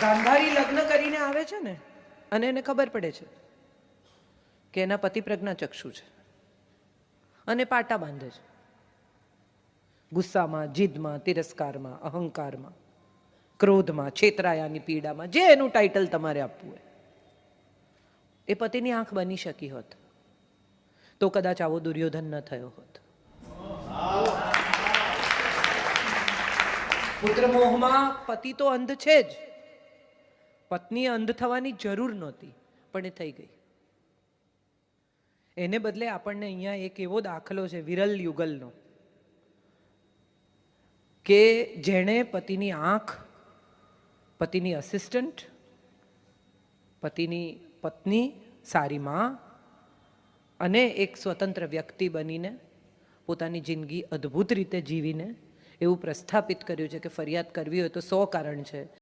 ગાંધારી લગ્ન કરીને આવે છે ને, અને એને ખબર પડે છે કે એના પતિ પ્રજ્ઞા ચક્ષુ છે અને પાટા બાંધે છે. ગુસ્સામાં, જીદમાં, તિરસ્કારમાં, અહંકારમાં, ક્રોધમાં, છેતરાયાની પીડામાં, જે એનું ટાઇટલ તમારે આપવું હોય. એ પતિની આંખ બની શકી હોત તો કદાચ આવો દુર્યોધન ન થયો હોત. પુત્ર મોહમાં પતિ તો અંધ છે જ. પત્ની અંધ થવાની જરૂર નહોતી, પણ એ થઈ ગઈ. એને બદલે આપણને અહીંયા એક એવો દાખલો છે, વિરલ યુગલનો, કે જેણે પતિની આંખ, પતિની અસિસ્ટન્ટ પતિની પત્ની સારી માં અને એક સ્વતંત્ર વ્યક્તિ બનીને પોતાની જિંદગી અદ્ભુત રીતે જીવીને એવું પ્રસ્થાપિત કર્યું છે કે ફરિયાદ કરવી હોય તો સો કારણ છે.